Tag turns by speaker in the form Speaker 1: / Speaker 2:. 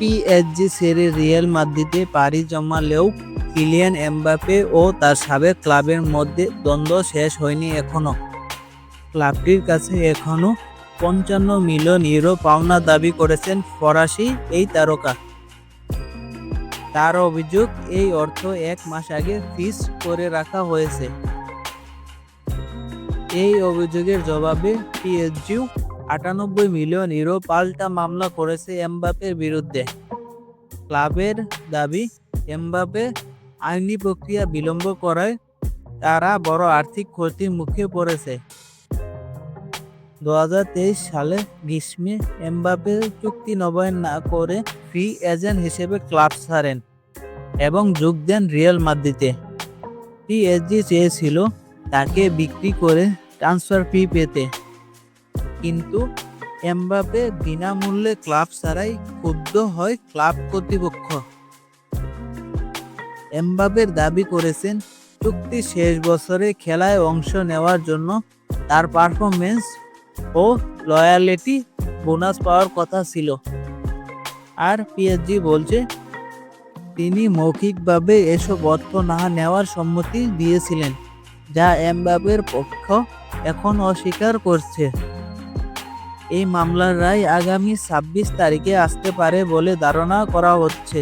Speaker 1: PSG ছেড়ে Real মাদ্রিদে পাড়ি জমালেও Kylian Mbappe ও তার সাবেক ক্লাবের মধ্যে দ্বন্দ্ব শেষ হয়নি এখনও ক্লাবটির কাছে এখনও পঞ্চান্ন মিলিয়ন ইউরো পাওনা দাবি করেছেন ফরাসি এই তারকা। তার অভিযোগ, এই অর্থ এক মাস আগে ফিস করে রাখা হয়েছে। এই অভিযোগের জবাবে পিএসজিও আটানব্বই মিলিয়ন ইউরো পাল্টা মামলা করেছে এমবাপের বিরুদ্ধে। ক্লাবের দাবি এমবাপে আইনি প্রক্রিয়া বিলম্ব করায় তারা বড় আর্থিক ক্ষতির মুখে পড়েছে। দু হাজার তেইশ সালে গ্রীষ্মে এমবাপে চুক্তি নবায়ন না করে ফ্রি এজেন্ট হিসেবে ক্লাব ছাড়েন এবং যোগ দেন রিয়াল মাদ্রিদে। পিএসজি চেয়েছিল তাকে বিক্রি করে ট্রান্সফার ফি পেতে। কিন্তু এমবাপে বিনামূল্যে ক্লাব ছাড়াই ক্ষুব্ধ হয় ক্লাব কর্তৃপক্ষ। এমবাপের দাবি করেছেন, চুক্তি শেষ বছরে খেলায় অংশ নেওয়ার জন্য তার পারফরমেন্স ও লয়ালিটি বোনাস পাওয়ার কথা ছিল। আর পিএসজি বলছে, তিনি মৌখিকভাবে এসব অর্থ না নেওয়ার সম্মতি দিয়েছিলেন, যা এমবাপের পক্ষ এখন অস্বীকার করছে। এই মামলার রায় আগামী ছাব্বিশ তারিখে আসতে পারে বলে ধারণা করা হচ্ছে।